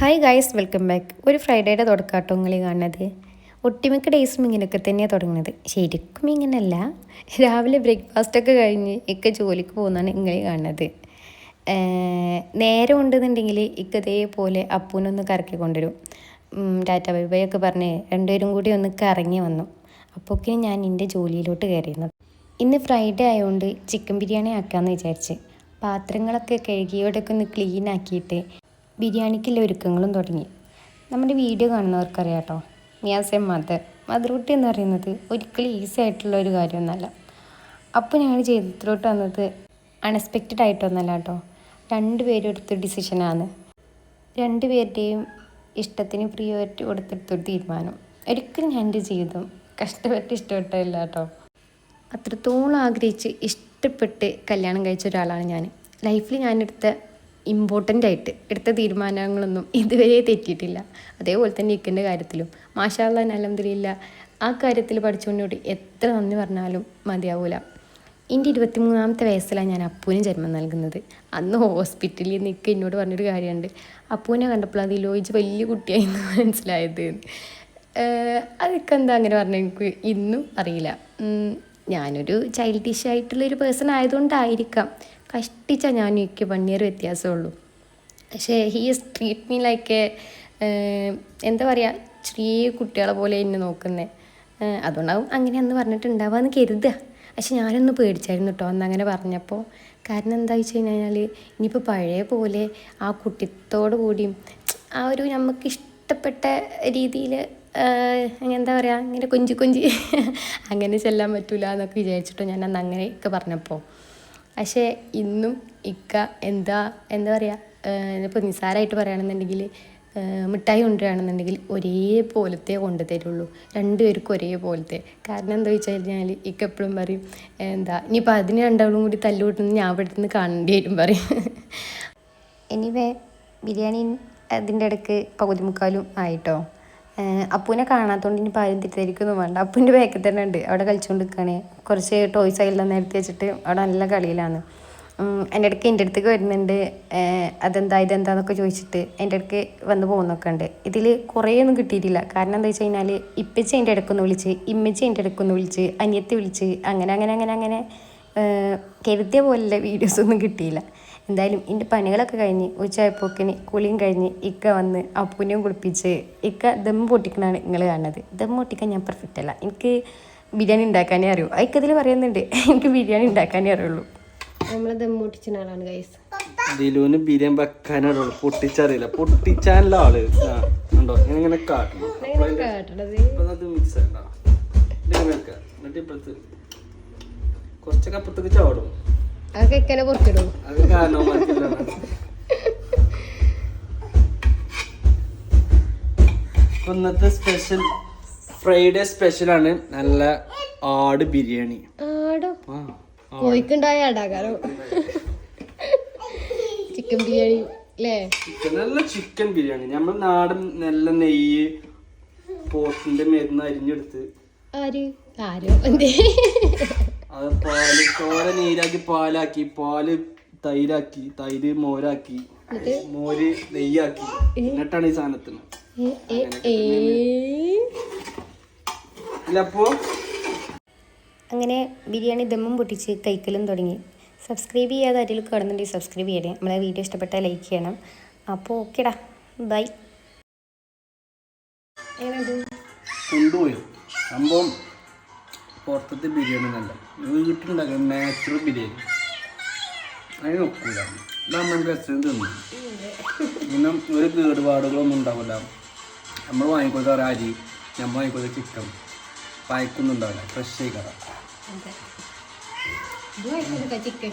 Hi guys welcome back ഒരു ഫ്രൈഡേയുടെ തുടക്കാട്ടോ നിങ്ങൾ കാണുന്നത്. ഒട്ടുമിക്ക ഡേയ്സും ഇങ്ങനെയൊക്കെ തന്നെയാണ് തുടങ്ങുന്നത്. ശരിക്കും ഇങ്ങനെയല്ല. രാവിലെ ബ്രേക്ക്ഫാസ്റ്റൊക്കെ കഴിഞ്ഞ് ഇക്ക ജോലിക്ക് പോകുന്നതാണ് നിങ്ങൾ കാണുന്നത്. നേരം ഉണ്ടെന്നുണ്ടെങ്കിൽ ഇക്ക ഇതേപോലെ അപ്പൂനൊന്ന് കറക്കി കൊണ്ടുവരും. ടാറ്റ ബൈ ഒക്കെ പറഞ്ഞ് രണ്ടുപേരും കൂടി ഒന്ന് കറങ്ങി വന്നു. അപ്പോഴൊക്കെ ഞാൻ എന്റെ ജോലിയിലോട്ട് കയറിയിരുന്നു ഇന്ന് ഫ്രൈഡേ ആയതുകൊണ്ട് ചിക്കൻ ബിരിയാണി ആക്കാമെന്ന് വിചാരിച്ച്. പാത്രങ്ങളൊക്കെ കഴുകിയോടൊക്കെ ഒന്ന് ക്ലീൻ ആക്കിയിട്ട് ബിരിയാണിക്കുള്ള ഒരുക്കങ്ങളും തുടങ്ങി. നമ്മുടെ വീഡിയോ കാണുന്നവർക്കറിയാം കേട്ടോ മിയാസ് എ മദർ. മദർ കുട്ടി എന്ന് പറയുന്നത് ഒരിക്കലും ഈസി ആയിട്ടുള്ള ഒരു കാര്യമൊന്നുമല്ല. അപ്പോൾ ഞാൻ ചെയ്തത്തിലോട്ട് വന്നത് അൺഎക്സ്പെക്റ്റഡ് ആയിട്ടൊന്നല്ല കേട്ടോ. രണ്ടുപേരും എടുത്ത ഡിസിഷനാണ് രണ്ടുപേരുടെയും ഇഷ്ടത്തിന് പ്രിയോറിറ്റി കൊടുത്തെടുത്തൊരു തീരുമാനം. ഒരിക്കലും ഞാൻ എന്റെ ജീവിതം കഷ്ടപ്പെട്ട് ഇഷ്ടപ്പെട്ടില്ല കേട്ടോ. അത്രത്തോളം ആഗ്രഹിച്ച് ഇഷ്ടപ്പെട്ട് കല്യാണം കഴിച്ച ഒരാളാണ് ഞാൻ. ലൈഫിൽ ഞാനെടുത്ത ഇമ്പോർട്ടന്റ് ആയിട്ട് എടുത്ത തീരുമാനങ്ങളൊന്നും ഇതുവരെ തെറ്റിയിട്ടില്ല. അതേപോലെ തന്നെ ഇക്കന്റെ കാര്യത്തിലും. മാഷാള്ള അലഹമില്ല ആ കാര്യത്തിൽ പഠിച്ചുകൊണ്ടോട് എത്ര നന്ദി പറഞ്ഞാലും മതിയാവൂല. എന്റെ ഇരുപത്തിമൂന്നാമത്തെ വയസ്സിലാണ് ഞാൻ അപ്പൂന് ജന്മം നൽകുന്നത്. അന്ന് ഹോസ്പിറ്റലിൽ നിന്ന് ഇക്ക എന്നോട് പറഞ്ഞൊരു കാര്യമുണ്ട്. അപ്പൂനെ കണ്ടപ്പോൾ അത് ലോയിച്ച് വലിയ കുട്ടിയായിരുന്നു മനസ്സിലായത്. അതൊക്കെ എന്താ അങ്ങനെ പറഞ്ഞ എനിക്ക് ഇന്നും അറിയില്ല. ഞാനൊരു ചൈൽഡിഷ് ആയിട്ടുള്ളൊരു പേഴ്സൺ ആയതുകൊണ്ടായിരിക്കാം. കഷ്ടിച്ച ഞാൻ എനിക്ക് വൺ ഇയർ വ്യത്യാസമുള്ളൂ. പക്ഷേ he is treat me like എന്താ പറയുക ചെറിയ കുട്ടികളെ പോലെ എന്നെ നോക്കുന്നത് അതുകൊണ്ടാവും അങ്ങനെ അന്ന് പറഞ്ഞിട്ടുണ്ടാവാന്ന് കരുതുക. പക്ഷെ ഞാനൊന്ന് പേടിച്ചായിരുന്നു കേട്ടോ അന്ന് അങ്ങനെ പറഞ്ഞപ്പോൾ കാരണം എന്താ വെച്ച് കഴിഞ്ഞാൽ ഇനിയിപ്പോൾ പഴയ പോലെ ആ കുട്ടിത്തോടു കൂടിയും ആ ഒരു നമുക്ക് ഇഷ്ടപ്പെട്ട രീതിയിൽ എന്താ പറയുക ഇങ്ങനെ കൊഞ്ചി കൊഞ്ചി അങ്ങനെ ചെല്ലാൻ പറ്റൂല എന്നൊക്കെ വിചാരിച്ചിട്ടോ ഞാൻ അന്ന് അങ്ങനെയൊക്കെ പറഞ്ഞപ്പോൾ പക്ഷേ ഇന്നും ഇക്ക എന്താ എന്താ പറയുക ഇപ്പോൾ നിസ്സാരമായിട്ട് പറയുകയാണെന്നുണ്ടെങ്കിൽ മിഠായി കൊണ്ടുവരികയാണെന്നുണ്ടെങ്കിൽ ഒരേപോലത്തെ കൊണ്ടു തരുള്ളൂ. രണ്ടുപേർക്കും ഒരേപോലത്തെ. കാരണം എന്താ വെച്ച് കഴിഞ്ഞാൽ ഇക്ക എപ്പോഴും പറയും എന്താ ഇനിയിപ്പോൾ അതിന് രണ്ടാളും കൂടി തല്ലുകൂട്ടുന്ന ഞാൻ ഇവിടെ നിന്ന് കാണേണ്ടി വരും പറയും. എനിവേ ബിരിയാണി അതിന്റെ ഇടയ്ക്ക് പകുതി മുക്കാലും ആയിട്ടോ? അപ്പൂനെ കാണാത്തതുകൊണ്ട് ഇനി ആരും തെറ്റിദ്ധരിക്കൊന്നും വേണ്ട. അപ്പൂന്റെ ബാക്കിൽ തന്നെ ഉണ്ട്. അവിടെ കളിച്ചുകൊണ്ട് നിൽക്കുകയാണ് കുറച്ച് ടോയ്സ് ആയില്ല നിരത്തി വെച്ചിട്ട് അവിടെ നല്ല കളിയിലാണ്. എന്റെ ഇടയ്ക്ക് എന്റെ അടുത്തേക്ക് വരുന്നുണ്ട്. അതെന്താ ഇതെന്താന്നൊക്കെ ചോദിച്ചിട്ട് എന്റെ ഇടയ്ക്ക് വന്ന് പോകുന്നൊക്കെ ഉണ്ട്. ഇതിൽ കുറേയൊന്നും കിട്ടിയിട്ടില്ല. കാരണം എന്താ വെച്ച് കഴിഞ്ഞാൽ ഇപ്പച്ചി എന്റെ ഇടയ്ക്കൊന്ന് വിളിച്ച് ഇമ്മച്ചി എന്റെ ഇടയ്ക്കൊന്ന് വിളിച്ച് അനിയത്തി വിളിച്ച് അങ്ങനെ അങ്ങനെ അങ്ങനെ അങ്ങനെ കരുതിയ പോലുള്ള വീഡിയോസ് ഒന്നും കിട്ടിയില്ല. എന്തായാലും എന്റെ പണികളൊക്കെ കഴിഞ്ഞ് ഉച്ചയായപ്പോക്കിന് കുളിയും കഴിഞ്ഞ് ഇക്ക വന്ന് അപ്പൂനെയും കുളിപ്പിച്ച് ഇക്ക ദം പൊട്ടിക്കണാണ് നിങ്ങൾ കാണുന്നത്. ദം പൊട്ടിക്കാൻ ഞാൻ പെർഫെക്റ്റ് അല്ല. എനിക്ക് ബിരിയാണി ഉണ്ടാക്കാനേ അറിയൂ. അതിൽ പറയുന്നുണ്ട്. എനിക്ക് ബിരിയാണി ഉണ്ടാക്കാനേ അറിയുള്ളൂ. നമ്മൾ ദം പൊട്ടിച്ചിന ആളാണ് ഗൈസ് ദിലുവിന് ബിരിയാണി വെക്കാനറിയുള്ളൂ പൊട്ടിച്ചറിയില്ല. പൊട്ടിച്ചാനുള്ള ആൾ. ആ, കണ്ടോ? ഇങ്ങനെ ഇങ്ങനെ കാട്ടണം. അത് മിക്സ് ആക്കണ്ട എന്നിട്ട് ഇപ്പഴത്ത് കുറച്ചൊക്കെ അപ്പുറത്തേക്ക് ചാടും. അതൊക്കെ ഇക്കനെ കാരണം ഇന്നത്തെ സ്പെഷ്യൽ ഫ്രൈഡേ സ്പെഷ്യൽ ആണ് നല്ല ആട് ബിരിയാണി. ആടോ? കോഴിക്കുണ്ടായ ആടാകാരോ ചിക്കൻ ബിരിയാണി അല്ലേ നല്ല ചിക്കൻ ബിരിയാണി. നമ്മൾ നാടൻ നല്ല നെയ്യ് പോത്തിന്റെ മരുന്ന് അരിഞ്ഞെടുത്ത്. ആര്? ആരോ? എന്തേ? അത് പാൽ ചോര നീരാക്കി പാലാക്കി പാൽ തൈരാക്കി തൈര് മോരാക്കി മോര് നെയ്യാക്കി. എന്നിട്ടാണ് ഈ സാധനത്തിന്. അങ്ങനെ ബിരിയാണി ദമ്മും പൊട്ടിച്ച് കൈക്കലും തുടങ്ങി. സബ്സ്ക്രൈബ് ചെയ്യാതെ ആരെങ്കിലും കാണുന്നുണ്ടെങ്കിൽ സബ്സ്ക്രൈബ് ചെയ്യണേ. നമ്മളെ വീഡിയോ ഇഷ്ടപ്പെട്ടാൽ ലൈക്ക് ചെയ്യണം. അപ്പോൾ ഓക്കേടാ ബൈ. എങ്ങനെയുണ്ട് കൊണ്ടുപോയി. സംഭവം പുറത്തത്തെ ബിരിയാണി നല്ല വീട്ടിലുണ്ടാക്കുന്ന നാച്ചുറൽ ബിരിയാണി. അതിന് നോക്കൂല നമ്മൾ രസം തിന്നു. പിന്നെ ഒരു കേടുപാടുകളൊന്നും ഉണ്ടാവില്ല. നമ്മൾ വാങ്ങിക്കൊടുത്ത ഒരു അരി നമ്മൾ വാങ്ങിക്കൊടുത്ത ചിക്കൻ പായ്ക്കൊന്നും ഉണ്ടാവില്ല. Fresh ആയിക്കറ chicken